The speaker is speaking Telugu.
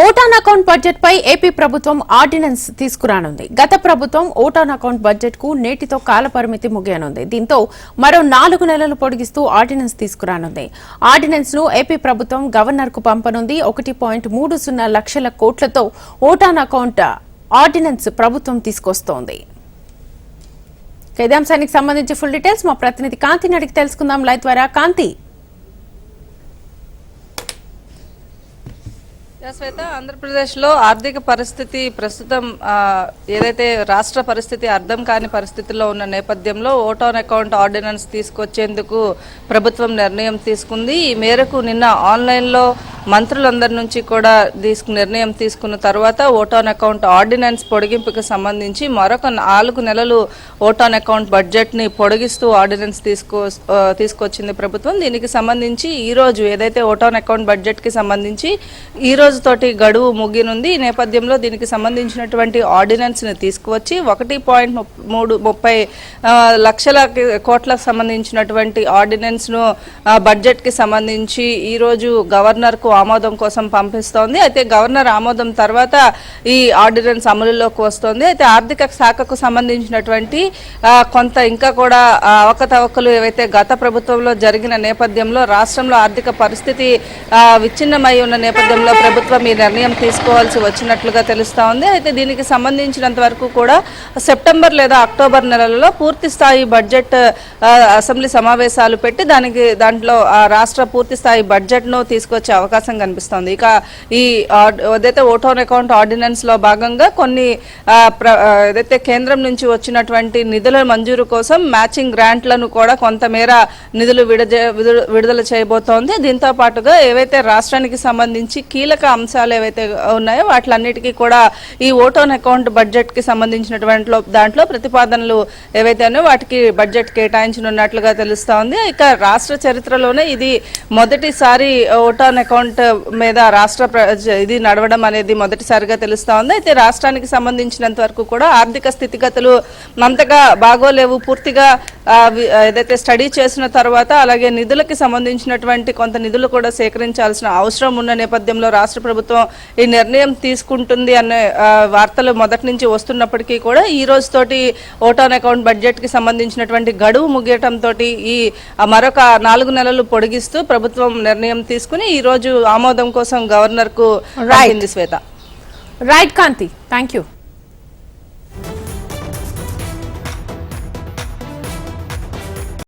ఓటాన్ అకౌంట్ బడ్జెట్ పై ఏపీ ప్రభుత్వం ఆర్డినెన్స్ తీసుకురానుంది. గత ప్రభుత్వం ఓటాన్ అకౌంట్ బడ్జెట్కు నేటితో కాలపరిమితి ముగియనుంది. దీంతో మరో నాలుగు నెలలు పొడిగిస్తూ ఆర్డినెన్స్ తీసుకురానుంది. ఆర్డినెన్స్ను ఏపీ ప్రభుత్వం గవర్నర్కు పంపనుంది. ఒకటి పాయింట్ మూడు సున్నా లక్షల కోట్లతో ఓటాన్ అకౌంట్ ఆర్డినెన్స్ ప్రభుత్వం తీసుకొస్తోంది. ఇక ఇదే సంబంధించి ఫుల్ డీటెయిల్స్ మా ప్రతినిధి కాంతిని అడిగి తెలుసుకుందాం. లైవ్ ద్వారా కాంతి. శ్వేత ఆంధ్రప్రదేశ్లో ఆర్థిక పరిస్థితి ప్రస్తుతం ఏదైతే రాష్ట్ర పరిస్థితి అర్థం కాని పరిస్థితిలో ఉన్న నేపథ్యంలో ఓట్ ఆన్ అకౌంట్ ఆర్డినెన్స్ తీసుకొచ్చేందుకు ప్రభుత్వం నిర్ణయం తీసుకుంది. ఈ మేరకు నిన్న ఆన్లైన్లో మంత్రులందరి నుంచి కూడా తీసుకు నిర్ణయం తీసుకున్న తర్వాత ఓటాన్ అకౌంట్ ఆర్డినెన్స్ పొడిగింపుకి సంబంధించి మరొక నాలుగు నెలలు ఓటాన్ అకౌంట్ బడ్జెట్ని పొడిగిస్తూ ఆర్డినెన్స్ తీసుకో తీసుకొచ్చింది ప్రభుత్వం. దీనికి సంబంధించి ఈరోజు ఏదైతే ఓటాన్ అకౌంట్ బడ్జెట్కి సంబంధించి ఈ రోజుతోటి గడువు ముగినుంది. ఈ నేపథ్యంలో దీనికి సంబంధించినటువంటి ఆర్డినెన్స్ని తీసుకువచ్చి ఒకటి పాయింట్ మూడు ముప్పై లక్షల కోట్లకు సంబంధించినటువంటి ఆర్డినెన్స్ను బడ్జెట్కి సంబంధించి ఈరోజు గవర్నర్కు ఆమోదం కోసం పంపిస్తోంది. అయితే గవర్నర్ ఆమోదం తర్వాత ఈ ఆర్డినెన్స్ అమలులోకి వస్తోంది. అయితే ఆర్థిక శాఖకు సంబంధించినటువంటి కొంత ఇంకా కూడా అవకతవకలు ఏవైతే గత ప్రభుత్వంలో జరిగిన నేపథ్యంలో రాష్ట్రంలో ఆర్థిక పరిస్థితి విచ్ఛిన్నమై ఉన్న నేపథ్యంలో ప్రభుత్వం ఈ నిర్ణయం తీసుకోవాల్సి వచ్చినట్లుగా తెలుస్తా ఉంది. అయితే దీనికి సంబంధించినంత వరకు కూడా సెప్టెంబర్ లేదా అక్టోబర్ నెలలలో పూర్తి స్థాయి బడ్జెట్ అసెంబ్లీ సమావేశాలు పెట్టి దానికి దాంట్లో ఆ, రాష్ట్ర పూర్తి స్థాయి బడ్జెట్ను తీసుకొచ్చే అవకాశం కనిపిస్తోంది. ఇక ఈ ఆర్డ్- ఏదైతే ఓటోన్ అకౌంట్ ఆర్డినెన్స్లో భాగంగా కొన్ని ప్ర- ఏదైతే కేంద్రం నుంచి వచ్చినటువంటి నిధుల మంజూరు కోసం మ్యాచింగ్ గ్రాంట్లను కూడా కొంతమేర నిధులు విడుదల- విడుదల చేయబోతోంది. దీంతో పాటుగా ఏవైతే రాష్ట్రానికి సంబంధించి కీలక అంశాలు ఏవైతే ఉన్నాయో వాటిలన్నిటికీ కూడా ఈ ఓటోన్ అకౌంట్ బడ్జెట్కి సంబంధించినటువంటి దాంట్లో ప్రతిపాదనలు ఏవైతే ఉన్నాయో వాటికి బడ్జెట్ కేటాయించనున్నట్లుగా తెలుస్తోంది. ఇక రాష్ట్ర చరిత్రలోనే ఇది మొదటిసారి ఓటోన్ అకౌంట్ మీద రాష్ట్ర ఇది నడవడం అనేది మొదటిసారిగా తెలుస్తా ఉంది. అయితే రాష్ట్రానికి సంబంధించినంత వరకు కూడా ఆర్థిక స్థితిగతులు అంతగా బాగోలేవు. పూర్తిగా ఏదైతే స్టడీ చేసిన తర్వాత అలాగే నిధులకి సంబంధించినటువంటి కొంత నిధులు కూడా సేకరించాల్సిన అవసరం ఉన్న నేపథ్యంలో రాష్ట్ర ప్రభుత్వం ఈ నిర్ణయం తీసుకుంటుంది అనే వార్తలు మొదటి నుంచి వస్తున్నప్పటికీ కూడా ఈ రోజుతోటి ఓటాన్ అకౌంట్ బడ్జెట్కి సంబంధించినటువంటి గడువు ముగియటంతో ఈ మరొక నాలుగు నెలలు పొడిగిస్తూ ప్రభుత్వం నిర్ణయం తీసుకుని ఈ రోజు ఆమోదం కోసం గవర్నర్కు రాయింది Shweta. Right Kanthi thank you